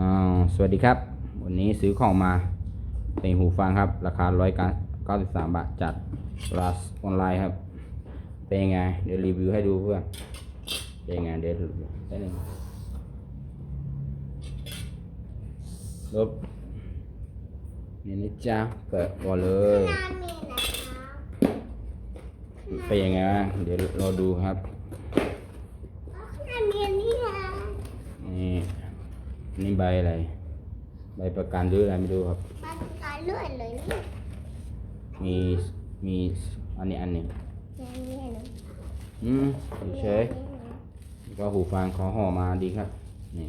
อ้าวสวัสดีครับ วันนี้ซื้อของมาเป็นหูฟังครับ ราคาร้อยเก้าสิบสามบาทจากรัสออนไลน์ครับ เป็นยังไง เดี๋ยวรีวิวให้ดูเพื่อนเป็นยังไงเดี๋ยวรีวิวได้หนึ่งลบนี่นะจ๊ะเปิดก่อนเลยนามีนะครับเป็นยังไงบ้างเดี๋ยวรอดูครับ นามีนี่นะ นี่ นี่ใบอะไร ใบประกันหรืออะไรไม่รู้ครับมันตายเลื่อยเลยนี่มีมีอันนี้อันหนึงนามีนะอืมเฉยๆแล้วก็หูฟังเขาห่อมาดีครับ นี่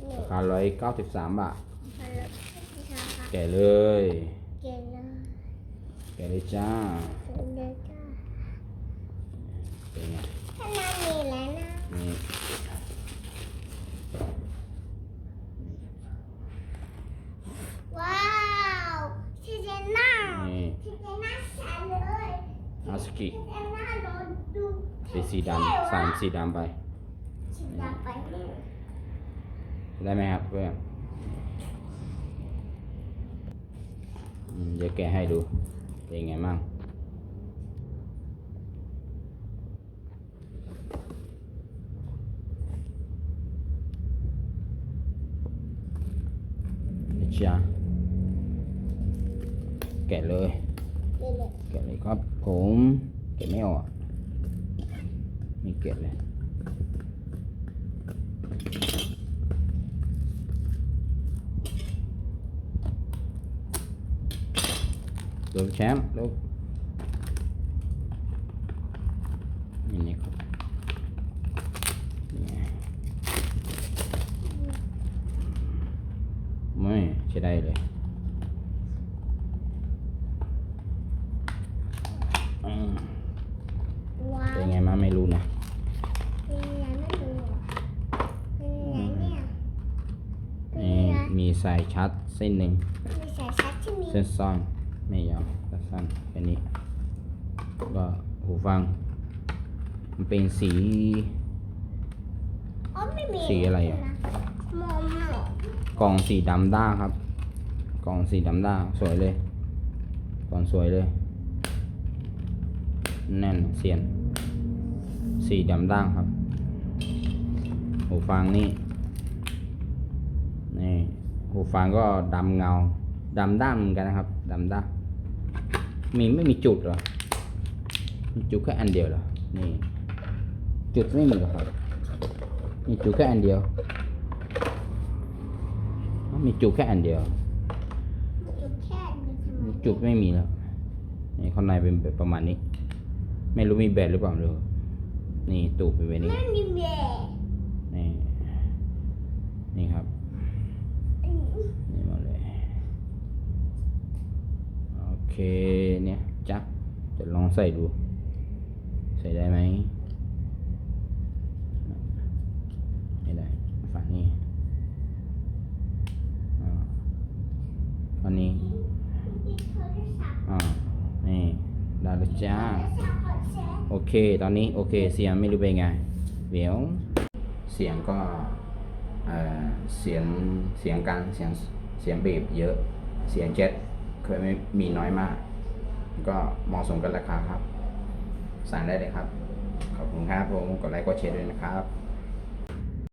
นี่ราคาร้อยเก้าสิบสามบาทมันเลยที่ทำค่ะแกะเลย เกณฑ์นะแกะเลยจ้าเดินจ้าเป็นไงถ้านามีแล้วนะ นี่ ว้าวที่เจน่า นี่ ที่เจน่าใส่เลยอาสกิที่เจน่าโดนดู เป็นสีดำใส่สีดำไปสีดำไปนี่ได้ไหมครับเพื่อนอืมเกะให้ดูเนไงมั่งนี่จ้าแกะเลยนี่เลยแกะเลยครับ ผมแกะไม่ออกไม่แกะเลยลูกแชมป์ลูกนี่นี่ครับไม่ใช่ได้เลยอืม ว้าวเป็นไงมาไม่รู้นะเป็นไงไม่รู้อะเป็นไงเนี่ยเป็นนี่ไงมีสายชาร์จเส้นหนึ่งมีสายชาร์จที่มีเส้นซ่อนไม่ยาวสั้นๆแค่นี้ก็หูฟัง มันเป็นสีอ๋อไม่มีสีอะไรอะมองไม่ออกกล่องสีดำด้าครับ กล่องสีดำด้าสวยเลยกล่องสวยเลย แน่นเสียน สีดำด้างครับ หูฟังนี่นี่หูฟังก็ดำเงาดำด้านเหมือนกันนะครับดำด้านมีไม่มีจุดเหรอมีจุดแค่อันเดียวเหรอนี่จุดไม่มีเหรอครับมีจุดแค่อันเดียวมีจุดแค่อันเดียว จุดแค่นี้ทำไมจุดไม่มีแล้วนี่ข้างในเป็นแบบประมาณนี้ ไม่รู้มีแบตหรือเปล่าเลยนี่ตูบเป็นแบบนี้ ไม่มีเบรนี่ นี่ครับ นี่หมาเลย โอเค เนี่ยจักจะลองใส่ดู ใส่ได้ไหม ไม่ได้ ฝั่งนี้อ่าฝั่งนี้อ่านี่ ได้แล้วจ้า โอเค ตอนนี้โอเค เสียงไม่รู้เป็นไง เดี๋ยว เสียงก็เออเสียง เสียงกลาง เสียง เสียงเบสเยอะ เสียงเจ็ดเคยไม่มีน้อยมาก ก็เหมาะสมกับราคาครับ สั่งได้เลยครับ ขอบคุณครับผมกดไลค์กดแชร์ด้วยนะครับ